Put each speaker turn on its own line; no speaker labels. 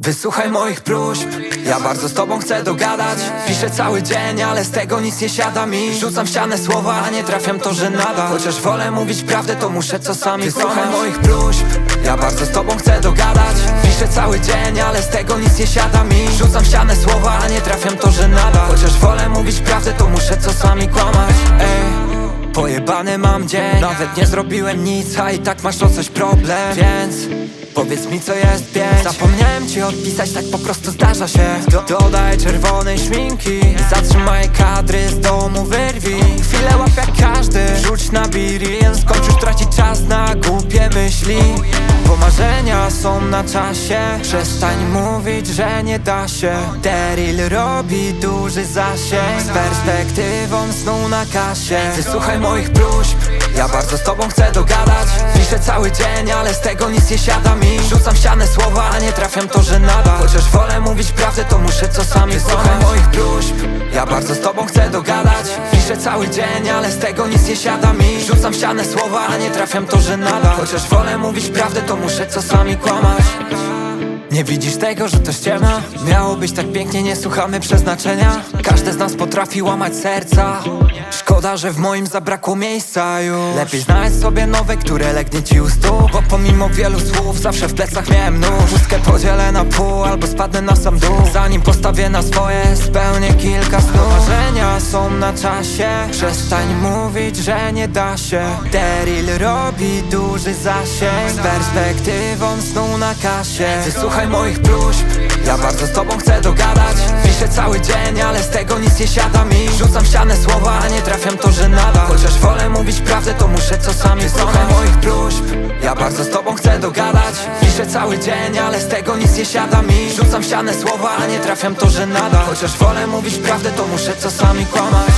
Wysłuchaj moich próśb, ja bardzo z tobą chcę dogadać. Piszę cały dzień, ale z tego nic nie siada mi. Rzucam ścianę słowa, a nie trafiam to, że nada. Chociaż wolę mówić prawdę, to muszę czasami Wysłuchaj moich próśb, ja bardzo z tobą chcę dogadać. Piszę cały dzień, ale z tego nic nie siada mi. Rzucam ścianę słowa, a nie trafiam to, że nada. Chociaż wolę mówić prawdę, to muszę czasami kłamać. Ej. Pojebany mam dzień. Nawet nie zrobiłem nic, a i tak masz o coś problem. Więc powiedz mi co jest pięć. Zapomniałem ci odpisać, tak po prostu zdarza się. Do Dodaj czerwonej szminki Zatrzymaj kadry z domu, wyrwij. Chwilę łap jak każdy Rzuć na birien, skończ już tracić czas na głupie myśli. Bo marzenia są na czasie. Przestań mówić, że nie da się. Daryl robi duży zasięg. Z perspektywą snu na kasie. Wysłuchaj moich próśb bardzo z tobą chcę dogadać. Piszę cały dzień, ale z tego nic nie siada mi. Rzucam ścianę słowa, a nie trafiam to, że nada. Chociaż wolę mówić prawdę, to muszę czasami Wysłuchaj moich próśb. Ja bardzo z tobą chcę dogadać. Piszę cały dzień, ale z tego nic nie siada mi. Rzucam ścianę słowa, a nie trafiam to, że nada. Chociaż wolę mówić prawdę, to muszę czasami kłamać. Nie widzisz tego, że to ściema? Miało być tak pięknie, nie słuchamy przeznaczenia. Każdy z nas potrafi łamać serca Szkoda, że w moim zabrakło miejsca już. Lepiej znaleźć sobie nowe, które legnie ci u stóp. Bo pomimo wielu słów zawsze w plecach miałem nóż. Pustkę podzielę na pół albo spadnę na sam dół. Zanim postawię na swoje, spełnię kilka snów Marzenia są na czasie. Przestań mówić, że nie da się. Daryl robi duży zasięg. Z perspektywą snu na kasie. Wysłuchaj moich próśb. Ja bardzo z tobą chcę dogadać Piszę cały dzień, ale z tego nic nie siada mi. Rzucam ścianę słowa, a nie trafiam to, że nada. Chociaż wolę mówić prawdę, to muszę czasami Wysłuchaj moich próśb Ja bardzo z tobą chcę dogadać. Piszę cały dzień, ale z tego nic nie siada mi. Rzucam ścianę słowa, a nie trafiam to, że nada. Chociaż wolę mówić prawdę, to muszę czasami kłamać